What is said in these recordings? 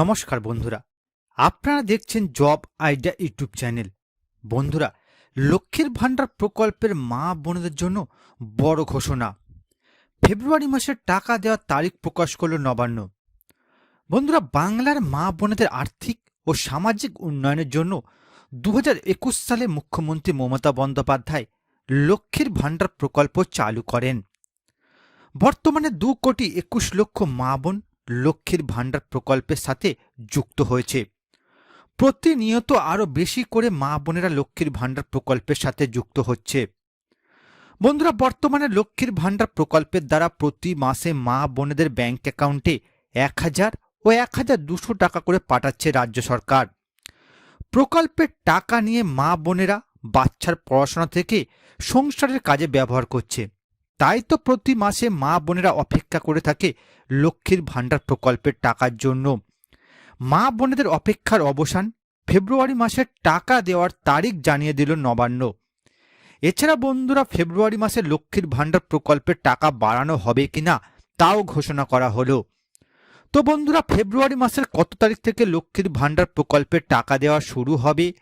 নমস্কার বন্ধুরা, আপনারা দেখছেন জব আইডিয়া ইউটিউব চ্যানেল। বন্ধুরা, লক্ষ্মীর ভাণ্ডার প্রকল্পের মা বোনদের জন্য বড় ঘোষণা। ফেব্রুয়ারি মাসের টাকা দেওয়ার তারিখ প্রকাশ করল নবান্ন। বন্ধুরা, বাংলার মা বোনেদের আর্থিক ও সামাজিক উন্নয়নের জন্য দু হাজার একুশ সালে মুখ্যমন্ত্রী মমতা বন্দ্যোপাধ্যায় লক্ষ্মীর ভাণ্ডার প্রকল্প চালু করেন। বর্তমানে দু কোটি একুশ লক্ষ মা বোন লক্ষ্মীর ভাণ্ডার প্রকল্পের সাথে যুক্ত হয়েছে। প্রতিনিয়ত আরও বেশি করে মা বোনেরা লক্ষ্মীর ভাণ্ডার প্রকল্পের সাথে যুক্ত হচ্ছে। বন্ধুরা, বর্তমানে লক্ষ্মীর ভাণ্ডার প্রকল্পের দ্বারা প্রতি মাসে মা বোনেদের ব্যাংক অ্যাকাউন্টে এক হাজার ও এক হাজার দুশো টাকা করে পাঠাচ্ছে রাজ্য সরকার। প্রকল্পের টাকা নিয়ে মা বোনেরা বাচ্চার পড়াশোনা থেকে সংসারের কাজে ব্যবহার করছে। তাই তো প্রতি মাসে মা বোনেরা অপেক্ষা করে থাকে লক্ষ্মীর ভাণ্ডার প্রকল্পের টাকার জন্য। মা বোনেদের অপেক্ষার অবসান ফেব্রুয়ারি মাসের টাকা দেওয়ার তারিখ জানিয়ে দিল নবান্ন। এছাড়া বন্ধুরা, ফেব্রুয়ারি মাসে লক্ষ্মীর ভাণ্ডার প্রকল্পের টাকা বাড়ানো হবে কিনা তাও ঘোষণা করা হলো। তো বন্ধুরা, ফেব্রুয়ারি মাসের কত তারিখ থেকে লক্ষ্মীর ভাণ্ডার প্রকল্পের টাকা দেওয়া শুরু হবে?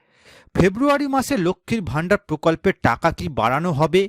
ফেব্রুয়ারি মাসে লক্ষ্মীর ভাণ্ডার প্রকল্পের টাকা কি বাড়ানো হবে?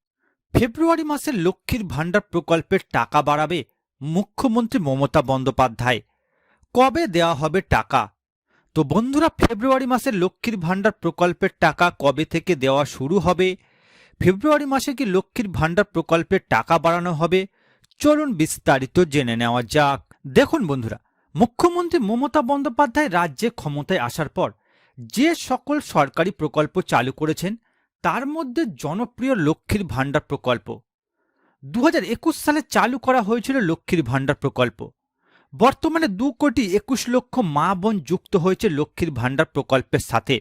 ফেব্রুয়ারি মাসে লক্ষ্মীর ভাণ্ডার প্রকল্পের টাকা বাড়াবে মুখ্যমন্ত্রী মমতা বন্দ্যোপাধ্যায়। কবে দেওয়া হবে টাকা? তো বন্ধুরা, ফেব্রুয়ারি মাসে লক্ষ্মীর ভাণ্ডার প্রকল্পের টাকা কবে থেকে দেওয়া শুরু হবে? ফেব্রুয়ারি মাসে কি লক্ষ্মীর ভাণ্ডার প্রকল্পের টাকা বাড়ানো হবে? চলুন বিস্তারিত জেনে নেওয়া যাক। দেখুন বন্ধুরা, মুখ্যমন্ত্রী মমতা বন্দ্যোপাধ্যায় রাজ্যে ক্ষমতায় আসার পর যে সকল সরকারি প্রকল্প চালু করেছেন তার মধ্যে জনপ্রিয় লক্ষ্মীর ভাণ্ডার প্রকল্প। দু হাজার একুশ সালে চালু করা হয়েছিল লক্ষ্মীর ভাণ্ডার প্রকল্প। বর্তমানে দু কোটি একুশ লক্ষ মা বোন যুক্ত হয়েছে লক্ষ্মীর ভাণ্ডার প্রকল্পের সাথে।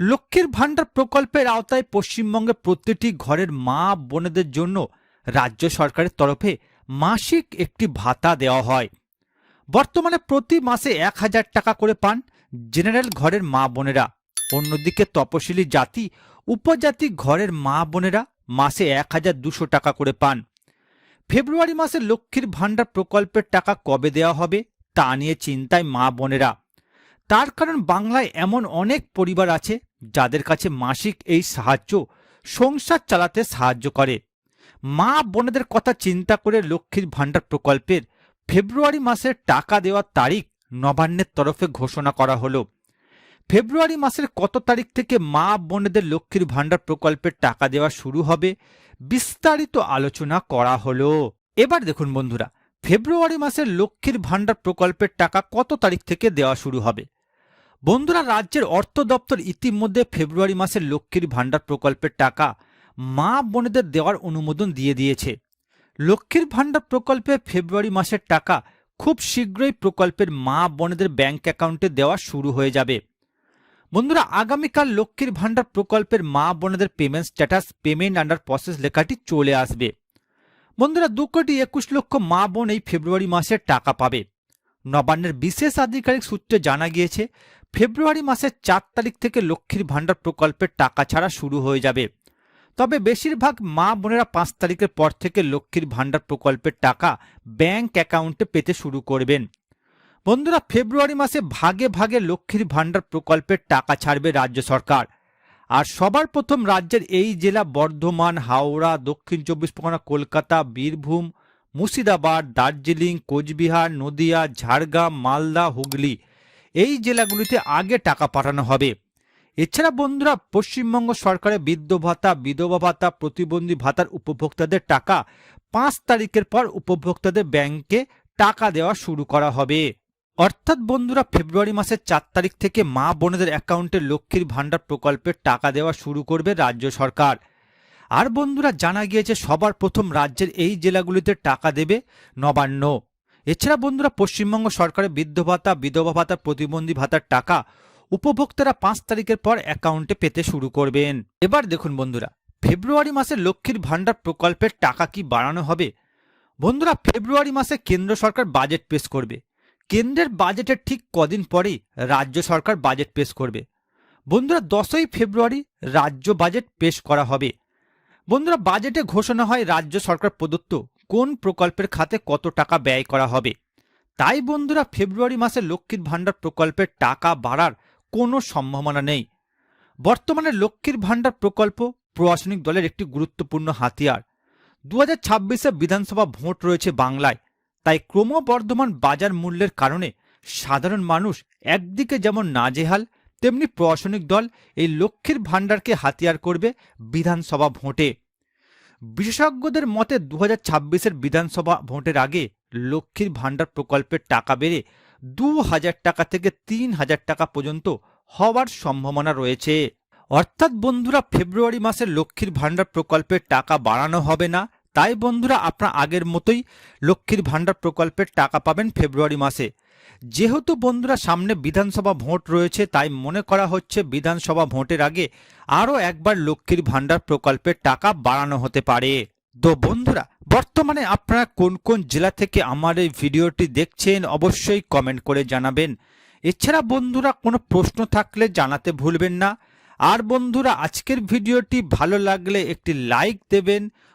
লক্ষ্মীর ভাণ্ডার প্রকল্পের আওতায় পশ্চিমবঙ্গে প্রতিটি ঘরের মা বোনেদের জন্য রাজ্য সরকারের তরফে মাসিক একটি ভাতা দেওয়া হয়। বর্তমানে প্রতি মাসে এক হাজার টাকা করে পান জেনারেল ঘরের মা বোনেরা। অন্যদিকে তপশিলি জাতি উপজাতি ঘরের মা বোনেরা মাসে এক হাজার দুশো টাকা করে পান। ফেব্রুয়ারি মাসে লক্ষ্মীর ভাণ্ডার প্রকল্পের টাকা কবে দেওয়া হবে তা নিয়ে চিন্তায় মা বোনেরা। তার কারণ বাংলায় এমন অনেক পরিবার আছে যাদের কাছে মাসিক এই সাহায্য সংসার চালাতে সাহায্য করে। মা বোনেদের কথা চিন্তা করে লক্ষ্মীর ভাণ্ডার প্রকল্পের ফেব্রুয়ারি মাসের টাকা দেওয়ার তারিখ নবান্নের তরফে ঘোষণা করা হলো। ফেব্রুয়ারি মাসের কত তারিখ থেকে মা বোনেদের লক্ষ্মীর ভাণ্ডার প্রকল্পের টাকা দেওয়া শুরু হবে, বিস্তারিত আলোচনা করা হলো। এবার দেখুন বন্ধুরা, ফেব্রুয়ারি মাসের লক্ষ্মীর ভাণ্ডার প্রকল্পের টাকা কত তারিখ থেকে দেওয়া শুরু হবে? বন্ধুরা, রাজ্যের অর্থ দপ্তর ইতিমধ্যে ফেব্রুয়ারি মাসের লক্ষ্মীর ভাণ্ডার প্রকল্পের টাকা মা বোনেদের দেওয়ার অনুমোদন দিয়ে দিয়েছে। লক্ষ্মীর ভাণ্ডার প্রকল্পে ফেব্রুয়ারি মাসের টাকা খুব শীঘ্রই প্রকল্পের মা বোনেদের ব্যাংক অ্যাকাউন্টে দেওয়া শুরু হয়ে যাবে। বন্ধুরা, আগামীকাল লক্ষ্মীর ভাণ্ডার প্রকল্পের মা বোনেদের payment status payment under process লেখাটি চলে আসবে। বন্ধুরা, দু কোটি একুশ লক্ষ মা বোন এই ফেব্রুয়ারি মাসের টাকা পাবে। নবান্নের বিশেষ আধিকারিক সূত্রে জানা গিয়েছে, ফেব্রুয়ারি মাসের চার তারিখ থেকে লক্ষ্মীর ভাণ্ডার প্রকল্পের টাকা ছাড়া শুরু হয়ে যাবে। তবে বেশিরভাগ মা বোনেরা পাঁচ তারিখের পর থেকে লক্ষ্মীর ভাণ্ডার প্রকল্পের টাকা ব্যাংক অ্যাকাউন্টে পেতে শুরু করবেন। বন্ধুরা, ফেব্রুয়ারি মাসে ভাগে ভাগে লক্ষ্মীর ভাণ্ডার প্রকল্পের টাকা ছাড়বে রাজ্য সরকার। আর সবার প্রথম রাজ্যের এই জেলা বর্ধমান, হাওড়া, দক্ষিণ চব্বিশ পরগনা, কলকাতা, বীরভূম, মুর্শিদাবাদ, দার্জিলিং, কোচবিহার, নদিয়া, ঝাড়গ্রাম, মালদা, হুগলি এই জেলাগুলিতে আগে টাকা পাঠানো হবে। এছাড়া বন্ধুরা, পশ্চিমবঙ্গ সরকারের বৃদ্ধ ভাতা, বিধবা ভাতা, প্রতিবন্ধী ভাতার উপভোক্তাদের টাকা পাঁচ তারিখের পর উপভোক্তাদের ব্যাংকে টাকা দেওয়া শুরু করা হবে। অর্থাৎ বন্ধুরা, ফেব্রুয়ারি মাসের চার তারিখ থেকে মা বোনেদের অ্যাকাউন্টে লক্ষ্মীর ভাণ্ডার প্রকল্পের টাকা দেওয়া শুরু করবে রাজ্য সরকার। আর বন্ধুরা, জানা গিয়েছে সবার প্রথম রাজ্যের এই জেলাগুলিতে টাকা দেবে নবান্ন। এছাড়া বন্ধুরা, পশ্চিমবঙ্গ সরকারের বৃদ্ধ ভাতা, বিধবা ভাতা, প্রতিবন্ধী ভাতার টাকা উপভোক্তারা পাঁচ তারিখের পর অ্যাকাউন্টে পেতে শুরু করবেন। এবার দেখুন বন্ধুরা, ফেব্রুয়ারি মাসে লক্ষ্মীর ভাণ্ডার প্রকল্পের টাকা কি বাড়ানো হবে? বন্ধুরা, ফেব্রুয়ারি মাসে কেন্দ্র সরকার বাজেট পেশ করবে। কেন্দ্রের বাজেটের ঠিক কদিন পরেই রাজ্য সরকার বাজেট পেশ করবে। বন্ধুরা, দশই ফেব্রুয়ারি রাজ্য বাজেট পেশ করা হবে। বন্ধুরা, বাজেটে ঘোষণা হয় রাজ্য সরকার প্রদত্ত কোন প্রকল্পের খাতে কত টাকা ব্যয় করা হবে। তাই বন্ধুরা, ফেব্রুয়ারি মাসে লক্ষ্মীর ভাণ্ডার প্রকল্পের টাকা বাড়ার কোনো সম্ভাবনা নেই। বর্তমানে লক্ষ্মীর ভাণ্ডার প্রকল্প প্রশাসনিক দলের একটি গুরুত্বপূর্ণ হাতিয়ার। দু হাজার বিধানসভা ভোট রয়েছে বাংলায়। তাই ক্রমবর্ধমান বাজার মূল্যের কারণে সাধারণ মানুষ একদিকে যেমন নাজেহাল, তেমনি প্রশাসনিক দল এই লক্ষ্মীর ভাণ্ডারকে হাতিয়ার করবে বিধানসভা ভোটে। বিশেষজ্ঞদের মতে দু হাজার বিধানসভা ভোটের আগে লক্ষ্মীর ভাণ্ডার প্রকল্পের টাকা বেড়ে দু হাজার টাকা থেকে তিন হাজার টাকা পর্যন্ত হওয়ার সম্ভাবনা রয়েছে। অর্থাৎ বন্ধুরা, ফেব্রুয়ারি মাসে লক্ষ্মীর ভাণ্ডার প্রকল্পের টাকা বাড়ানো হবে না তাই বন্ধুরা আপনার আগের মতোই লক্ষ্মীর ভাণ্ডার প্রকল্পের টাকা পাবেন ফেব্রুয়ারি মাসে। যেহেতু বন্ধুরা সামনে বিধানসভা ভোট রয়েছে, তাই মনে করা হচ্ছে বিধানসভা ভোটের আগে আরও একবার লক্ষ্মীর ভাণ্ডার প্রকল্পের টাকা বাড়ানো হতে পারে। তো বন্ধুরা, বর্তমানে আপনারা কোন কোন জেলা থেকে আমার এই ভিডিওটি দেখছেন অবশ্যই কমেন্ট করে জানাবেন। এছাড়া বন্ধুরা কোনো প্রশ্ন থাকলে জানাতে ভুলবেন না। আর বন্ধুরা, আজকের ভিডিওটি ভালো লাগলে একটি লাইক দেবেন